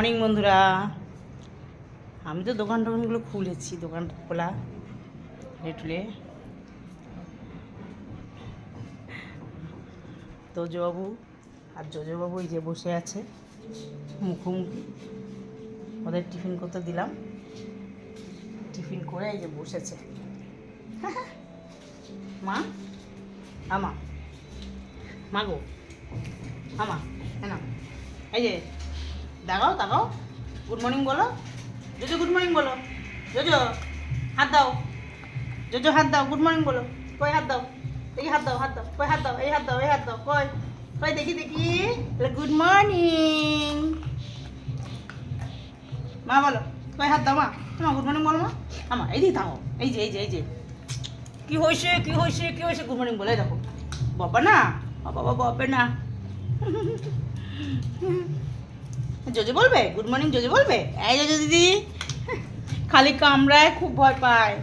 Morning বন্ধুরা। আমি তো দোকান টোকানগুলো খুলেছি দোকান খোলা। রেটুলে তো জবাবু আর জজবাবু এই যে বসে আছে, মুখোমুখি। ওদের টিফিন করতে দিলাম। টিফিন করে এই যে বসেছে। মা? আমা? মা গো আমা? হ্যাঁ এই যে দেখাও দেখাও। গুড মর্নিং বলো। জোজো গুড মর্নিং বলো। জোজো, হাত দাও। জোজো, হাত দাও। গুড মর্নিং বলো। কই হাত দাও? দেখি হাত দাও হাত দাও। কই হাত দাও? এই হাত দাও, এই হাত দাও। কই? কই, দেখি দেখি। গুড মর্নিং মা বলো, কই হাত দাও, মা? মা গুড মর্নিং বলো, মা। আমা এই দিকে থাকো এই যে এই যে এই যে। কি হয়েছে কি হয়েছে কি হয়েছে গুড মর্নিং বলে, দেখো। বাবা না? বাবা বাবা না। জোজে বলবে? গুড মর্নিং জোজে বলবে? এই জোজে দিদি। খালি কামড়ায় খুব ভয় পায়।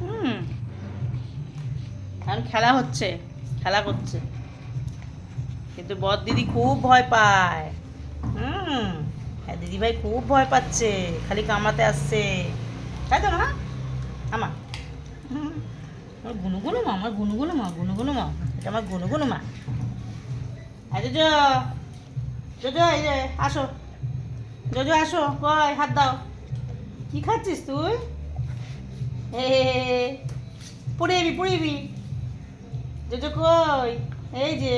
হুম। এখন খেলা হচ্ছে খেলা করছে। কিন্তু বদ দিদি খুব ভয় পায়। হুম। হ্যাঁ দিদিভাই খুব ভয় পাচ্ছে খালি কামড়াতে আসছে। তাই তো মা আমা। হুম, আমার গুনুগুনু মা আমার গুনুগুনু মা গুনুগুনু মা এটা আমার গুনুগুনু মা জো জোজো, এই যে, আসো। জোজো, আসো কই হাত দাও। কি খাচ্ছিস তুই? হে। পড়ে যাবি পড়ে যাবি কই? এই যে।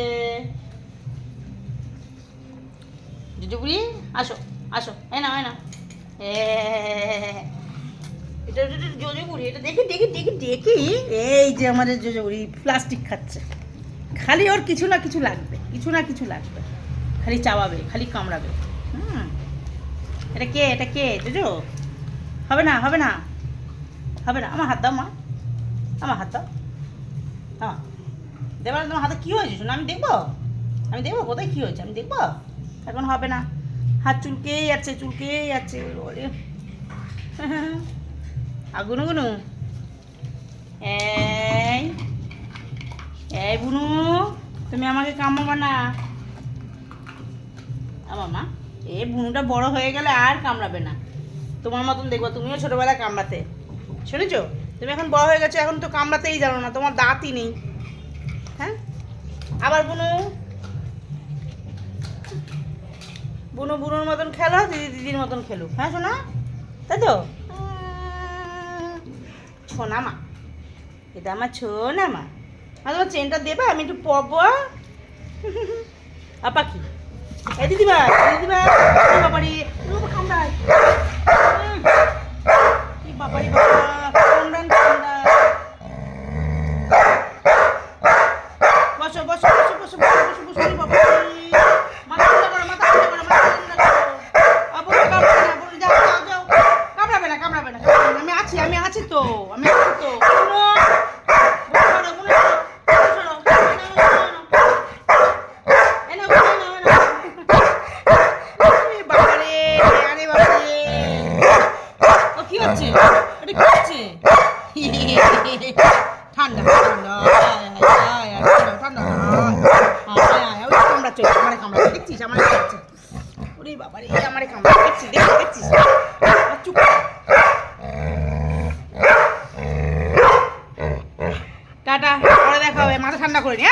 জোজো বুড়ি, আসো আসো। এই না এই না এটা জোজো বুড়ি, এটা দেখি দেখি দেখি দেখি। এই যে আমাদের জোজো প্লাস্টিক খাচ্ছে। খালি ওর কিছু না কিছু লাগবে, কিছু না কিছু লাগবে। খালি চাবাবে, খালি কামড়াবে। হুম। এটা কে এটা কে? জোজো? হবে না হবে না। হবে না। আমার হাত দাও, মা। আমার হাত দাও। হ্যাঁ দেবার তোমার হাতে কী হয়েছে শোনো? আমি দেখব? আমি দেখব কোথায় কী হয়েছে? আমি দেখব? এখন হবে না। হাত চুলকেই যাচ্ছে চুলকেই যাচ্ছে ওরে। আগুনো গুনু এই। এই বুনু তুমি আমাকে কামড়াবো না। আমার মা এ বুনুটা বড় হয়ে গেলে আর কামড়াবে না। তোমার মতন দেখব, তুমিও ছোটোবেলায় কামড়াতে। শুনেছ? তুমি এখন বড় হয়ে গেছো, এখন তো কামড়াতেই জানো না, তোমার দাঁতই নেই। হ্যাঁ? আবার বুনু। বুনু বুনুর মতন খেলো, দিদি দিদির মতন খেলুক। হ্যাঁ শোনা তাই তো? ছোনা মা। এটা আমার ছোনা মা। আর তোমার চেনটা দেবে, আমি একটু পরবো আর পাখি? এই দিদি ভাই দিদি ভাই বাবারি কি বাবারি বাবা বসো বসো বসো বসো বসো বসো বাবারি। মাথা ঠান্ডা করো মাথা ঠান্ডা করো মাথা ঠান্ডা করো। আমি আছি আমি আছি তো, আমি আছি তো শুনো বুনো বুনো বুনো সরো এই নাও, এই নাও, এই নাও, এই নাও, এই নাও। আরে বাবারে, আরে বাবারে। ও, কি হচ্ছে? এটা কি হচ্ছে? টাটা পরে দেখা হবে মাথা ঠান্ডা করে নি।